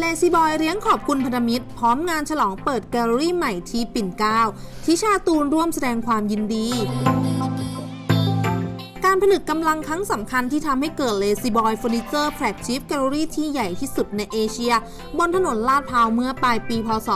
เลซี่บอยเลี้ยงขอบคุณพันธมิตร พร้อมงานฉลองเปิดแกลเลอรี่ใหม่ที่ปิ่นเกล้าทิชาตูนร่วมแสดงความยินดี การผนึกกำลังครั้งสำคัญที่ทำให้เกิดเลซีบอยเฟอร์นิเจอร์แฟลกชิฟแกลเลอรี่ที่ใหญ่ที่สุดในเอเชีย บนถนนลาดพร้าวเมื่อปลายปีพศ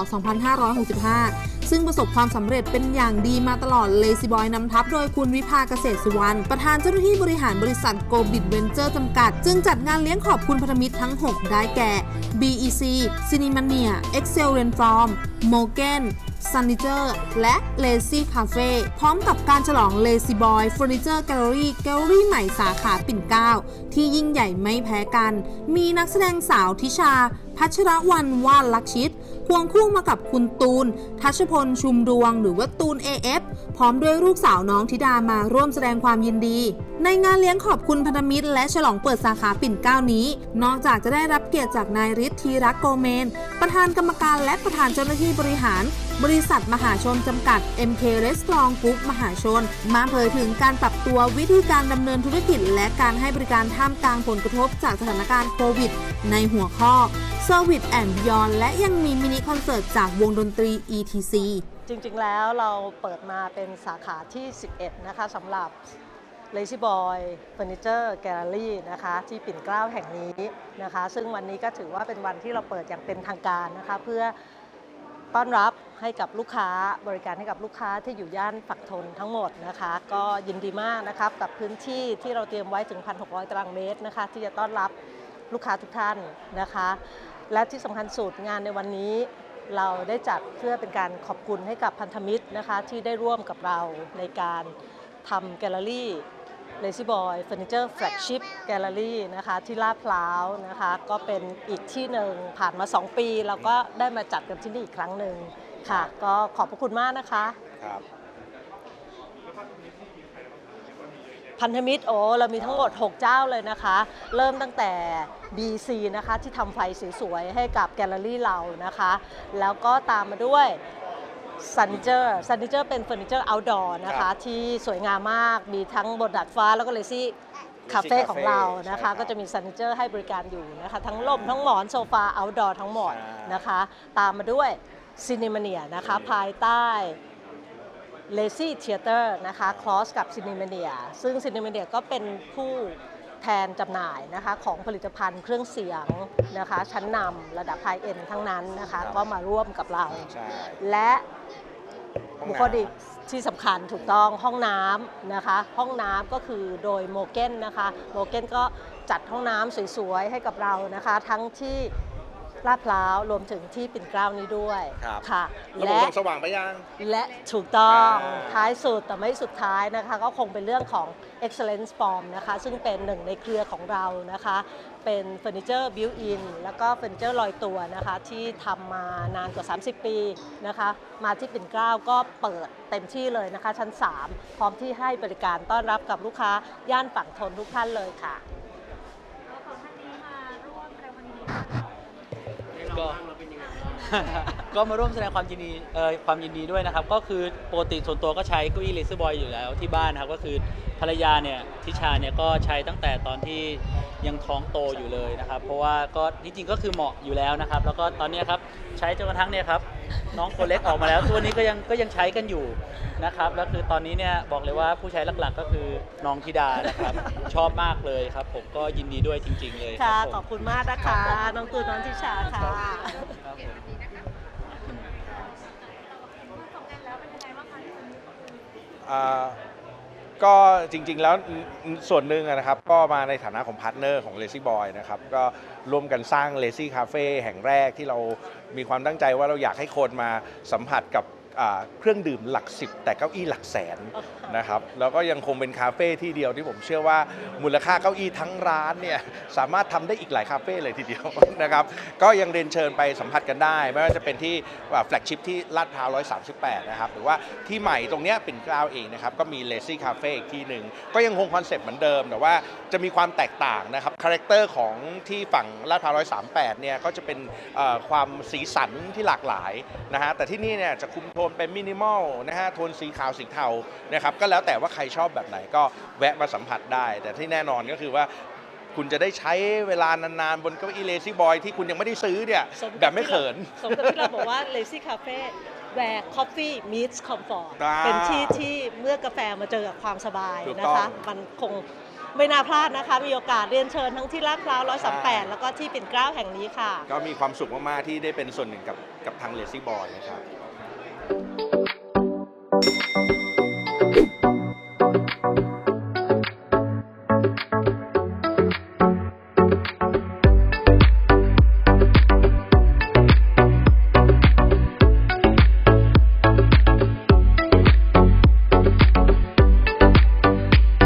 2565 ซึ่งประสบความสำเร็จเป็นอย่างดีมาตลอด Lazy Boy นำทัพโดยคุณวิภาเกษตรสุวรรณประธานเจ้าหน้าที่บริหารบริษัท Go Bit Venture จำกัด จึงจัดงานเลี้ยงขอบคุณพันธมิตรทั้ง 6 ได้แก่ BEC Cinemania Excel Rainform Morgan s u n n i t u r e และ Lazy Cafe พร้อมกับการฉลอง Lazy Boy Furniture Gallery Gallery ใหม่สาขาปิ่นเกล้าที่ยิ่งใหญ่ไม่แพ้กัน มีนักแสดงสาวทิชา พัชรวรรณวาดลักชิต ควงคู่มากับคุณตูน ทัชพลชุมดวงหรือว่าตูน AF พร้อมด้วยลูกสาวน้องธิดามาร่วมแสดงความยินดี ในงานเลี้ยงขอบคุณพันธมิตร และฉลองเปิดสาขาปิ่นเก้านี้ นอกจากจะได้รับเกียรติจากนายฤทธิ์ธีรักโกเมน ประธานกรรมการและประธานเจ้าหน้าที่บริหาร บริษัทมหาชนจำกัด MK Restaurant Group มหาชน มาเผยถึงการปรับตัววิธีการดำเนินธุรกิจ และการให้บริการท่ามกลางผลกระทบจากสถานการณ์โควิด ในหัวข้อ Service and Beyond และยังมีมินิคอนเสิร์ตจากวงดนตรี ETC จริง ๆ แล้วเราเปิดมาเป็นสาขาที่ 11 นะคะสำหรับ Lazy Boy Furniture Gallery นะคะ ที่ปิ่นเกล้าแห่งนี้นะคะ ซึ่งวันนี้ก็ถือว่าเป็นวันที่เราเปิดอย่างเป็นทางการนะคะ เพื่อต้อนรับให้กับลูกค้าบริการให้กับลูกค้าที่อยู่ย่านฝักทนทั้งหมดนะคะ ก็ยินดีมากนะครับกับพื้นที่ที่เราเตรียมไว้ถึง 1,600 ตารางเมตรนะคะ ที่จะต้อนรับลูกค้าทุกท่านนะคะ และที่สำคัญสุดงานในวันนี้เราได้จัดเพื่อเป็นการขอบคุณให้กับพันธมิตรนะคะที่ได้ร่วมกับเราในการทำแกลเลอรี่ Lazy Boy Furniture Flagship Gallery นะคะที่ลาดพร้าวนะคะก็เป็นอีกที่หนึ่งผ่านมา 2 ปี เราก็ได้มาจัดกันที่นี่อีกครั้งหนึ่งค่ะ ก็ขอบพระคุณมากนะคะ ครับ พันธมิตรโอ้เรามีทั้งหมด 6 เจ้าเลยนะคะ เริ่มตั้งแต่ BC นะคะที่ทำไฟสวยๆให้กับแกลเลอรี่เรานะคะ แล้วก็ตามมาด้วยซันเจอร์ซันเจอร์เป็นเฟอร์นิเจอร์เอาท์ดอร์นะครัคะ บที่สวยงามมากมีทั้งบนดาดฟ้าแล้วก็เลซี่คาเฟ่ Cafe ของเรานะใช่ครัคะ บก็จะมีซันเจอร์ให้บริการอยู่นะคะ ทั้งล่มทั้งหมอนโซฟาเอาท์ดอร์ทั้งหมดใช่ นะคะ ตามมาด้วยซินิมาเนียนะคะ ภายใต้ Lazy Theater นะคะคลอสกับ Cinemania ซึ่ง Cinemania ก็เป็นผู้แทนจำหน่ายนะคะของผลิตภัณฑ์เครื่องเสียงนะคะชั้นนำระดับไฮเอ็นทั้งนั้นนะคะครับก็มาร่วมกับเรา ใช่ และห้องบุคน้ำคลอีกที่สำคัญถูกต้องห้องน้ำนะคะ ห้องน้ำก็คือโดยโมเกนนะคะโมเกนก็จัดห้องน้ำสวยๆ ให้กับเรานะคะ ทั้งที่ ลาดพร้าวรวมถึงที่ปิ่นเกล้านี้ด้วยครับ ค่ะระบบและ ส่องสว่างไปยัง และถูกต้องอ่า ท้ายสุดแต่ไม่สุดท้ายนะคะ ก็คงเป็นเรื่องของ Excellence Form นะคะ ซึ่งเป็นหนึ่งในเครือของเรานะคะ เป็นเฟอร์นิเจอร์บิวอินแล้วก็เฟอร์นิเจอร์ลอยตัวนะคะ ที่ทำมานานกว่า 30 ปีนะคะ มาที่ปิ่นเกล้าก็เปิดเต็มที่เลยนะคะ ชั้น 3 พร้อมที่ให้บริการต้อนรับกับลูกค้าย่านฝั่งทนทุกท่านเลยค่ะ ก็ก็มาร่วมแสดงความยินดีเอ่อความยินดีด้วยนะครับ ก็คือปกติส่วนตัวก็ใช้เก้าอี้เลเซอร์บอยอยู่แล้วที่บ้านนะครับ ก็คือ ภรรยาเนี่ยทิชาเนี่ยก็ใช้ตั้งแต่ตอนที่ยังท้องโตอยู่เลยนะครับ เพราะว่าก็จริงๆก็คือเหมาะอยู่แล้วนะครับ แล้วก็ตอนเนี้ยครับใช้จนกระทั่งเนี่ยครับน้องคนเล็กออกมาแล้วตัวนี้ก็ยังก็ยังใช้กันอยู่นะครับแล้วคือตอนนี้เนี่ยบอกเลยว่าผู้ใช้หลักๆ ก็คือน้องธิดานะครับชอบมากเลยครับ ผมก็ยินดีด้วยจริง ๆ เลยคค่ะรับผมขอบคุณมากนะคะน้องตูนน้องทิชาค่ะครับผมอ่า ก็จริงๆแล้วส่วนหนึ่งนะครับ ก็มาในฐานะของพาร์ทเนอร์ของ Lazy Boy นะครับ ก็ร่วมกันสร้าง Lazy Cafe แห่งแรกที่เรามีความตั้งใจว่าเราอยากให้คนมาสัมผัสกับ เครื่องดื่มหลักสิบแต่เก้าอี้หลักแสนนะครับแล้วก็ยังคงเป็นคาเฟ่ที่เดียวที่ผมเชื่อว่ามูลค่าเก้าอี้ทั้งร้านเนี่ยสามารถทำได้อีกหลายคาเฟ่เลยทีเดียวนะครับก็ยังเรียนเชิญไปสัมผัสกันได้ ไม่ว่าจะเป็นที่แฟลกชิพที่ลาดพร้าว138 นะครับ หรือว่าที่ใหม่ตรงเนี้ยปิ่นเกล้าเองนะครับ ก็มี Lazy Cafe อีกที่หนึ่งก็ยังคงคอนเซ็ปต์เหมือนเดิม แต่ว่าจะมีความแตกต่างนะครับคาแรคเตอร์ของที่ฝั่งลาดพร้าว138 เนี่ยก็จะเป็นเอ่อความสีสันที่หลากหลายนะฮะแต่ที่นี่เนี่ยจะคุมโทนเป็นมินิมอลนะฮะโทนสีขาวสีเทานะครับก็แล้วแต่ว่าใครชอบแบบไหนก็แวะมาสัมผัสได้ แต่ที่แน่นอนก็คือว่าคุณจะได้ใช้เวลานานๆ บนเก้าอี้เลซี่บอยที่คุณยังไม่ได้ซื้อเนี่ยสกับแบบไม่เขินที่ราสมกับที่เราบอกว่า Lazy Cafe where coffee meets comfort อ่าเป็นที่ที่เมื่อกาแฟมาเจอกับความสบายถูกนะต้องคะ มันคงไม่น่าพลาดนะคะ มีโอกาสเรียนเชิญทั้งที่ลาดพร้าวใช่138แล้วก็ที่ปิ่นเกล้าแห่งนี้ค่ะ ก็มีความสุขมาก ๆ ที่ได้เป็นส่วนหนึ่งกับกับทางเลซี่บอยนะครับ you